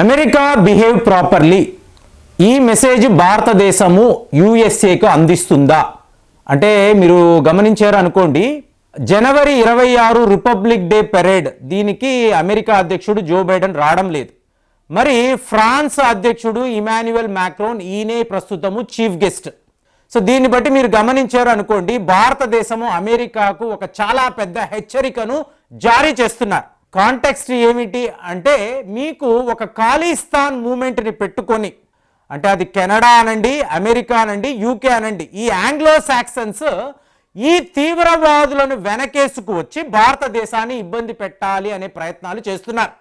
America behave properly. ఈ message భారతదేశము యుఎస్ఏకు అందిస్తుందా? అంటే మీరు గమనించారు అనుకోండి జనవరి ఇరవై ఆరు రిపబ్లిక్ డే పెరేడ్ దీనికి అమెరికా అధ్యక్షుడు జో బైడెన్ రావడం లేదు. మరి ఫ్రాన్స్ అధ్యక్షుడు ఇమాన్యువల్ మ్యాక్రోన్ ఈయనే ప్రస్తుతము చీఫ్ గెస్ట్. సో దీన్ని బట్టి మీరు గమనించారు అనుకోండి భారతదేశము అమెరికాకు ఒక చాలా పెద్ద హెచ్చరికను జారీ చేస్తున్నారు. కాంటెక్స్ట్ ఏమిటి అంటే మీకు ఒక ఖాళీస్థాన్ మూమెంట్ని పెట్టుకొని అంటే అది కెనడా అనండి అమెరికా అనండి యూకే అనండి ఈ ఆంగ్లో సాక్సన్స్ ఈ తీవ్రవాదులను వెనకేసుకు వచ్చి భారతదేశాన్ని ఇబ్బంది పెట్టాలి అనే ప్రయత్నాలు చేస్తున్నారు.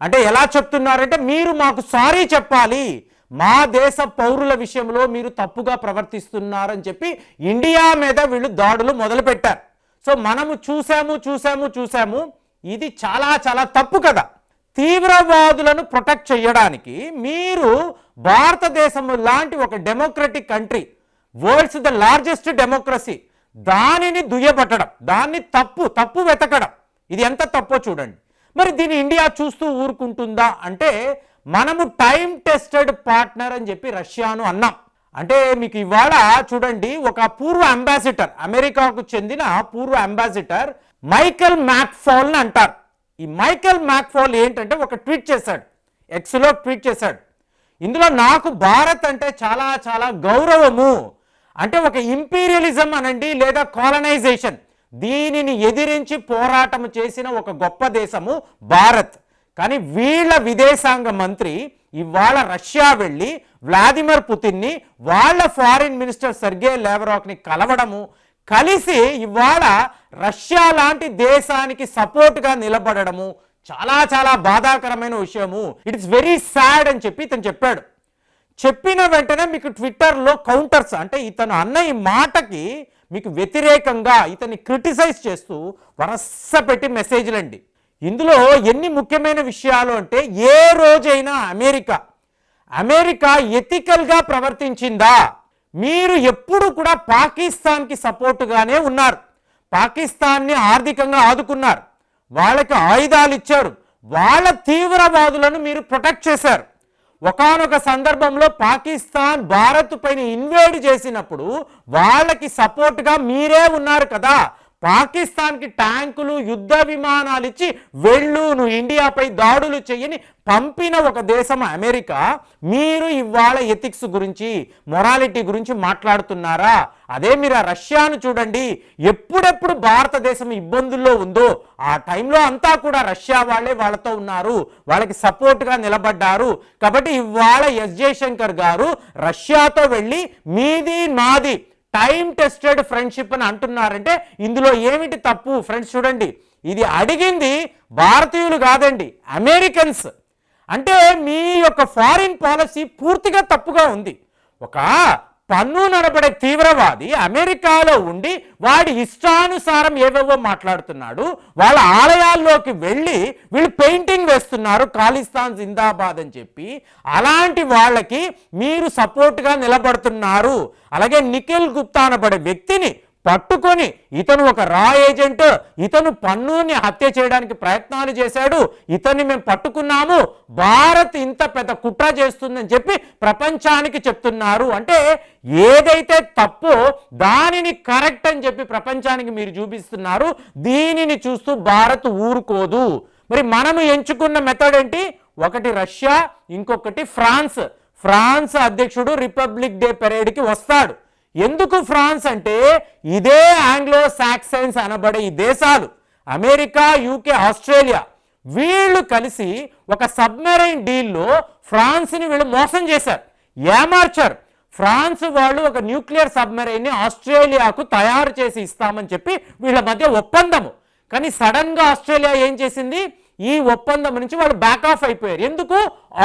అంటే ఎలా చెప్తున్నారంటే మీరు మాకు సారీ చెప్పాలి మా దేశ పౌరుల విషయంలో మీరు తప్పుగా ప్రవర్తిస్తున్నారని చెప్పి ఇండియా మీద వీళ్ళు దాడులు మొదలుపెట్టారు. సో మనము చూసాము చూసాము చూసాము ఇది చాలా చాలా తప్పు కదా. తీవ్రవాదులను ప్రొటెక్ట్ చేయడానికి మీరు భారతదేశం లాంటి ఒక democratic country world's the largest democracy దానిని దుయ్యబట్టడం దాన్ని తప్పు తప్పు వెతకడం ఇది ఎంత తప్పో చూడండి. మరి దీన్ని ఇండియా చూస్తూ ఊరుకుంటుందా? అంటే మనము టైం టెస్టెడ్ పార్ట్నర్ అని చెప్పి రష్యాను అన్నాం. అంటే మీకు ఇవాళ చూడండి ఒక పూర్వ అంబాసిడర్ అమెరికాకు చెందిన పూర్వ అంబాసిడర్ మైకెల్ మ్యాక్ఫాల్ అంటారు. ఈ మైకెల్ మ్యాక్ఫాల్ ఏంటంటే ఒక ట్వీట్ చేశాడు. ఎక్స్లో ట్వీట్ చేశాడు. ఇందులో నాకు భారత్ అంటే చాలా చాలా గౌరవము. అంటే ఒక ఇంపీరియలిజం అనండి లేదా కాలనైజేషన్ దీనిని ఎదిరించి పోరాటం చేసిన ఒక గొప్ప దేశము భారత్. కానీ వీళ్ళ విదేశాంగ మంత్రి ఇవాళ రష్యా వెళ్ళి వ్లాదిమిర్ పుతిన్ని వాళ్ళ ఫారిన్ మినిస్టర్ సర్గే లేవరాక్ని కలవడము కలిసి ఇవాళ రష్యా లాంటి దేశానికి సపోర్ట్గా నిలబడము చాలా చాలా బాధాకరమైన విషయము. ఇట్స్ వెరీ సాడ్ అని చెప్పి ఇతను చెప్పాడు. చెప్పిన వెంటనే మీకు ట్విట్టర్లో కౌంటర్స్ అంటే ఇతను అన్న ఈ మాటకి మీకు వ్యతిరేకంగా ఇతన్ని క్రిటిసైజ్ చేస్తూ వరస పెట్టి మెసేజ్లు అండి ఇందులో ఎన్ని ముఖ్యమైన విషయాలు అంటే ఏ రోజైనా అమెరికా అమెరికా ఎథికల్గా ప్రవర్తించిందా? మీరు ఎప్పుడు కూడా పాకిస్తాన్కి సపోర్టుగానే ఉన్నారు. పాకిస్తాన్ని ఆర్థికంగా ఆదుకున్నారు. వాళ్ళకి ఆయుధాలు ఇచ్చారు. వాళ్ళ తీవ్రవాదులను మీరు ప్రొటెక్ట్ చేశారు. ఒకానొక సందర్భంలో పాకిస్తాన్ భారత్ పైన ఇన్వేడ్ చేసినప్పుడు వాళ్ళకి సపోర్ట్గా మీరే ఉన్నారు కదా. పాకిస్తాన్కి ట్యాంకులు యుద్ధ విమానాలు ఇచ్చి వెళ్ళు నువ్వు ఇండియాపై దాడులు చేయని పంపిన ఒక దేశం అమెరికా. మీరు ఇవాళ ఎథిక్స్ గురించి మొరాలిటీ గురించి మాట్లాడుతున్నారా? అదే మీరు ఆ రష్యాను చూడండి. ఎప్పుడెప్పుడు భారతదేశం ఇబ్బందుల్లో ఉందో ఆ టైంలో అంతా కూడా రష్యా వాళ్ళే వాళ్ళతో ఉన్నారు. వాళ్ళకి సపోర్ట్గా నిలబడ్డారు. కాబట్టి ఇవాళ ఎస్ జయశంకర్ గారు రష్యాతో వెళ్ళి మీది నాది టైం టెస్టెడ్ ఫ్రెండ్షిప్ అని అంటున్నారంటే ఇందులో ఏమిటి తప్పు? ఫ్రెండ్స్ చూడండి. ఇది అడిగింది భారతీయులు కాదండి అమెరికన్స్. అంటే మీ యొక్క ఫారిన్ పాలసీ పూర్తిగా తప్పుగా ఉంది. ఒక పన్ను నడపడే తీవ్రవాది అమెరికాలో ఉండి వాడి ఇష్టానుసారం ఏవేవో మాట్లాడుతున్నాడు వాళ్ళ ఆలయాల్లోకి వెళ్ళి వీళ్ళు పెయింటింగ్ వేస్తున్నారు ఖాళిస్తాన్ జిందాబాద్ అని చెప్పి. అలాంటి వాళ్ళకి మీరు సపోర్ట్గా నిలబడుతున్నారు. అలాగే నిఖిల్ గుప్తా అనబడే వ్యక్తిని పట్టుకొని ఇతను ఒక రా ఏజెంట్ ఇతను పన్నుని హత్య చేయడానికి ప్రయత్నాలు చేశాడు ఇతన్ని మేము పట్టుకున్నాము భారత్ ఇంత పెద్ద కుట్ర చేస్తుందని చెప్పి ప్రపంచానికి చెప్తున్నారు. అంటే ఏదైతే తప్పో దానిని కరెక్ట్ అని చెప్పి ప్రపంచానికి మీరు చూపిస్తున్నారు దీనిని చూస్తూ భారత్ ఊరుకోదు. మరి మనము ఎంచుకున్న మెథడ్ ఏంటి? ఒకటి రష్యా ఇంకొకటి ఫ్రాన్స్. ఫ్రాన్స్ అధ్యక్షుడు రిపబ్లిక్ డే పెరేడ్కి వస్తాడు. ఎందుకు ఫ్రాన్స్ అంటే ఇదే ఆంగ్లో సాక్సైన్స్ అనబడే ఈ దేశాలు అమెరికా యూకే ఆస్ట్రేలియా వీళ్ళు కలిసి ఒక సబ్మెరైన్ డీల్లో ఫ్రాన్స్ని వీళ్ళు మోసం చేశారు ఏమార్చారు. ఫ్రాన్స్ వాళ్ళు ఒక న్యూక్లియర్ సబ్మెరైన్ని ఆస్ట్రేలియాకు తయారు చేసి ఇస్తామని చెప్పి వీళ్ళ మధ్య ఒప్పందము. కానీ సడన్గా ఆస్ట్రేలియా ఏం చేసింది? ఈ ఒప్పందం నుంచి వాళ్ళు బ్యాక్ ఆఫ్ అయిపోయారు. ఎందుకు?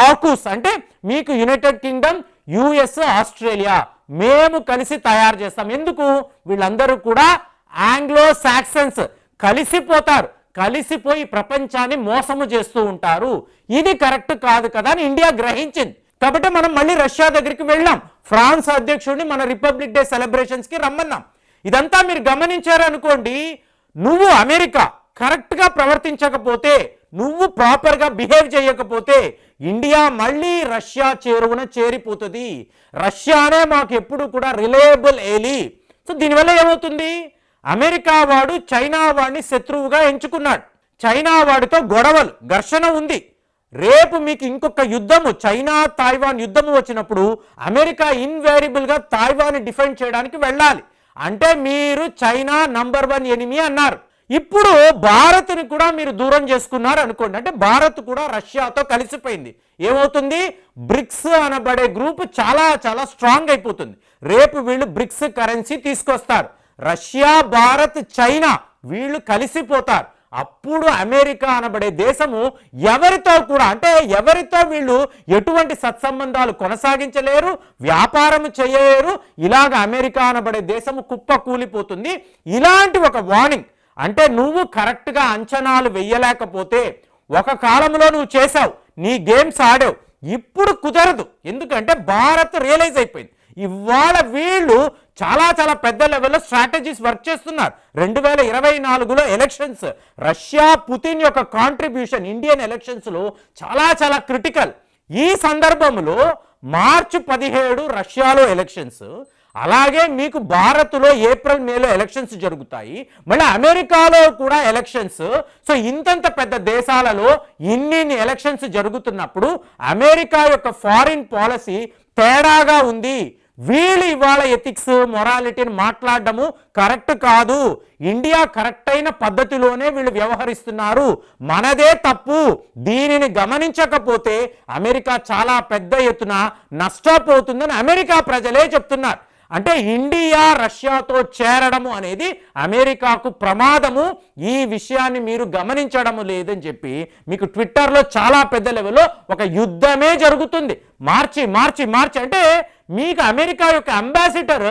ఆకుస్ అంటే మీకు యునైటెడ్ కింగ్డమ్ యుఎస్ ఆస్ట్రేలియా. మేము కలిసి తయారు చేస్తాం. ఎందుకు? వీళ్ళందరూ కూడా ఆంగ్లో సాక్సన్స్ కలిసిపోతారు. కలిసిపోయి ప్రపంచాన్ని మోసము చేస్తూ ఉంటారు. ఇది కరెక్ట్ కాదు కదా అని ఇండియా గ్రహించింది. కాబట్టి మనం మళ్ళీ రష్యా దగ్గరికి వెళ్ళాం. ఫ్రాన్స్ అధ్యక్షుడిని మన రిపబ్లిక్ డే సెలబ్రేషన్స్కి రమ్మన్నాం. ఇదంతా మీరు గమనించారు అనుకోండి నువ్వు అమెరికా కరెక్ట్గా ప్రవర్తించకపోతే నువ్వు ప్రాపర్గా బిహేవ్ చేయకపోతే ఇండియా మళ్ళీ రష్యా చేరువున చేరిపోతుంది. రష్యానే మాకు ఎప్పుడు కూడా రిలయబుల్ ఏలి. సో దీనివల్ల ఏమవుతుంది? అమెరికా వాడు చైనా వాడిని శత్రువుగా ఎంచుకున్నాడు. చైనా వాడితో గొడవలు ఘర్షణ ఉంది. రేపు మీకు ఇంకొక యుద్ధము చైనా తాయివాన్ యుద్ధము వచ్చినప్పుడు అమెరికా ఇన్వేరియబుల్గా తాయ్వాన్ తాయివాన్ డిఫెండ్ చేయడానికి వెళ్ళాలి. అంటే మీరు చైనా నంబర్ వన్ ఎనిమి అన్నారు. ఇప్పుడు భారత్ని కూడా మీరు దూరం చేసుకున్నారు అనుకోండి. అంటే భారత్ కూడా రష్యాతో కలిసిపోయింది. ఏమవుతుంది? బ్రిక్స్ అనబడే గ్రూప్ చాలా చాలా స్ట్రాంగ్ అయిపోతుంది. రేపు వీళ్ళు బ్రిక్స్ కరెన్సీ తీసుకొస్తారు. రష్యా భారత్ చైనా వీళ్ళు కలిసిపోతారు. అప్పుడు అమెరికా అనబడే దేశము ఎవరితో కూడా అంటే ఎవరితో వీళ్ళు ఎటువంటి సత్సంబంధాలు కొనసాగించలేరు వ్యాపారం చేయలేరు. ఇలాగ అమెరికా అనబడే దేశము కుప్ప కూలిపోతుంది ఇలాంటి ఒక వార్నింగ్ అంటే నువ్వు కరెక్ట్గా అంచనాలు వెయ్యలేకపోతే ఒక కాలంలో నువ్వు చేసావు నీ గేమ్స్ ఆడావు ఇప్పుడు కుదరదు. ఎందుకంటే భారత్ రియలైజ్ అయిపోయింది. ఇవాళ వీళ్ళు చాలా చాలా పెద్ద లెవెల్లో స్ట్రాటజీస్ వర్క్ చేస్తున్నారు. రెండు వేల ఇరవై నాలుగులో ఎలక్షన్స్ రష్యా పుతిన్ యొక్క కాంట్రిబ్యూషన్ ఇండియన్ ఎలక్షన్స్లో చాలా చాలా క్రిటికల్. ఈ సందర్భంలో మార్చి పదిహేడు రష్యాలో ఎలక్షన్స్ అలాగే మీకు భారత్లో ఏప్రిల్ మేలో ఎలక్షన్స్ జరుగుతాయి. మళ్ళీ అమెరికాలో కూడా ఎలక్షన్స్. సో ఇంతంత పెద్ద దేశాలలో ఇన్ని ఎలక్షన్స్ జరుగుతున్నప్పుడు అమెరికా యొక్క ఫారిన్ పాలసీ తేడాగా ఉంది. వీళ్ళు ఇవాళ ఎథిక్స్ మొరాలిటీని మాట్లాడడము కరెక్ట్ కాదు. ఇండియా కరెక్ట్ అయిన పద్ధతిలోనే వీళ్ళు వ్యవహరిస్తున్నారు. మనదే తప్పు. దీనిని గమనించకపోతే అమెరికా చాలా పెద్ద ఎత్తున నష్టపోతుందని అమెరికా ప్రజలే చెప్తున్నారు. అంటే ఇండియా రష్యాతో చేరడము అనేది అమెరికాకు ప్రమాదము. ఈ విషయాన్ని మీరు గమనించడము లేదని చెప్పి మీకు ట్విట్టర్లో చాలా పెద్ద లెవెల్లో ఒక యుద్ధమే జరుగుతుంది. మార్చి మార్చి మార్చి అంటే మీకు అమెరికా యొక్క అంబాసిడర్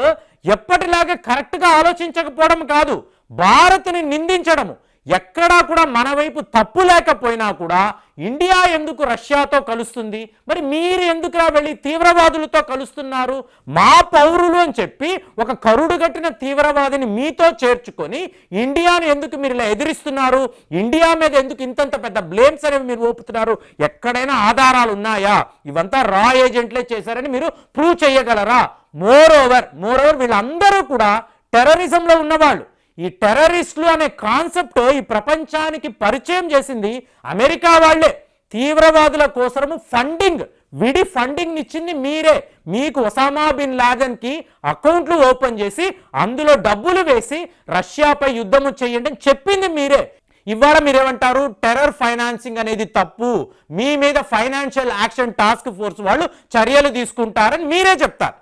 ఎప్పటిలాగే కరెక్ట్గా ఆలోచించకపోవడం కాదు. భారత్ని నిందించడము. ఎక్కడా కూడా మన వైపు తప్పు లేకపోయినా కూడా ఇండియా ఎందుకు రష్యాతో కలుస్తుంది? మరి మీరు ఎందుకురా వెళ్ళి తీవ్రవాదులతో కలుస్తున్నారు? మా పౌరులు అని చెప్పి ఒక కరుడు కట్టిన తీవ్రవాదిని మీతో చేర్చుకొని ఇండియాను ఎందుకు మీరు ఇలా ఎదిరిస్తున్నారు? ఇండియా మీద ఎందుకు ఇంతంత పెద్ద బ్లేమ్స్ అనేవి మీరు ఓపుతున్నారు ఎక్కడైనా ఆధారాలు ఉన్నాయా? ఇవంతా రా ఏజెంట్లే చేశారని మీరు ప్రూవ్ చేయగలరా? మోర్ ఓవర్ మోర్ ఓవర్ వీళ్ళందరూ కూడా టెర్రరిజంలో ఉన్నవాళ్ళు. ఈ టెర్రరిస్టులు అనే కాన్సెప్ట్ ఈ ప్రపంచానికి పరిచయం చేసింది అమెరికా వాళ్ళే. తీవ్రవాదుల కోసము ఫండింగ్ విడి ఫండింగ్ ఇచ్చింది మీరే. మీకు ఒసామా బిన్ లాదెన్కి అకౌంట్లు ఓపెన్ చేసి అందులో డబ్బులు వేసి రష్యాపై యుద్ధము చేయండి అని చెప్పింది మీరే. ఇవాళ మీరేమంటారు? టెర్రర్ ఫైనాన్సింగ్ అనేది తప్పు. మీ మీద ఫైనాన్షియల్ యాక్షన్ టాస్క్ ఫోర్స్ వాళ్ళు చర్యలు తీసుకుంటారని మీరే చెప్తారు.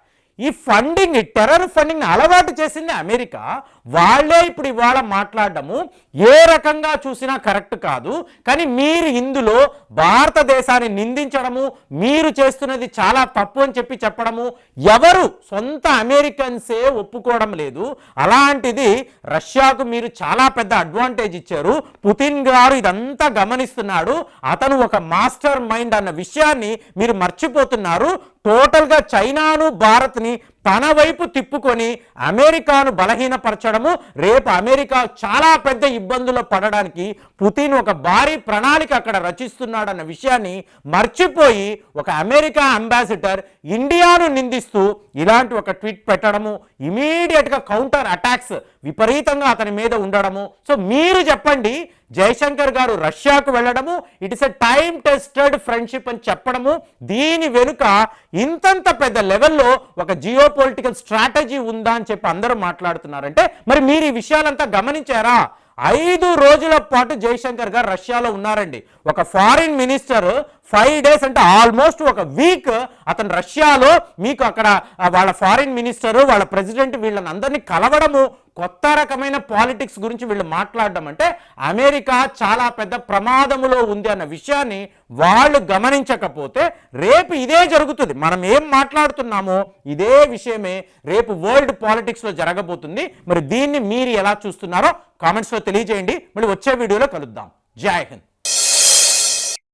ఈ ఫండింగ్ ఈ టెర్రర్ ఫండింగ్ అలవాటు చేసింది అమెరికా. వాళ్ళే ఇప్పుడు ఇవాళ మాట్లాడడము. ఏ రకంగా చూసినా కరెక్ట్ కాదు. కానీ మీరు ఇందులో భారతదేశాన్ని నిందించడము మీరు చేస్తున్నది చాలా తప్పు అని చెప్పి చెప్పడము ఎవరు సొంత అమెరికన్సే ఒప్పుకోవడం లేదు. అలాంటిది రష్యాకు మీరు చాలా పెద్ద అడ్వాంటేజ్ ఇచ్చారు. పుతిన్ గారు ఇదంతా గమనిస్తున్నాడు. అతను ఒక మాస్టర్ మైండ్ అన్న విషయాన్ని మీరు మర్చిపోతున్నారు. టోటల్గా చైనాను భారత్ని తన వైపు తిప్పుకొని అమెరికాను బలహీనపరచడము రేపు అమెరికా చాలా పెద్ద ఇబ్బందుల్లో పడడానికి పుతిన్ ఒక భారీ ప్రణాళిక అక్కడ రచిస్తున్నాడన్న విషయాన్ని మర్చిపోయి ఒక అమెరికా అంబాసిడర్ ఇండియాను నిందిస్తూ ఇలాంటి ఒక ట్వీట్ పెట్టడము ఇమీడియట్గా కౌంటర్ అటాక్స్ విపరీతంగా అతని మీద ఉండడము. సో మీరు చెప్పండి జయశంకర్ గారు రష్యాకు వెళ్ళడము it is a time tested friendship అని చెప్పడము దీని వెనుక ఇంతంత పెద్ద లెవెల్లో ఒక జియో పొలిటికల్ స్ట్రాటజీ ఉందా అని చెప్పి అందరూ మాట్లాడుతున్నారంటే మరి మీరు ఈ విషయాలంతా గమనించారా? ఐదు రోజుల పాటు జయశంకర్ గారు రష్యాలో ఉన్నారండి. ఒక ఫారిన్ మినిస్టర్ ఫైవ్ డేస్ అంటే ఆల్మోస్ట్ ఒక వీక్ అతను రష్యాలో మీకు అక్కడ వాళ్ళ ఫారిన్ మినిస్టర్ వాళ్ళ ప్రెసిడెంట్ వీళ్ళని అందరినీ కలవడము కొత్త రకమైన పాలిటిక్స్ గురించి వీళ్ళు మాట్లాడడం అంటే అమెరికా చాలా పెద్ద ప్రమాదములో ఉంది అన్న విషయాన్ని వాళ్ళు గమనించకపోతే రేపు ఇదే జరుగుతుంది. మనం ఏం మాట్లాడుతున్నామో ఇదే విషయమే రేపు వరల్డ్ పాలిటిక్స్లో జరగబోతుంది. మరి దీన్ని మీరు ఎలా చూస్తున్నారో కామెంట్స్లో తెలియజేయండి. మళ్ళీ వచ్చే వీడియోలో కలుద్దాం. జై హింద్.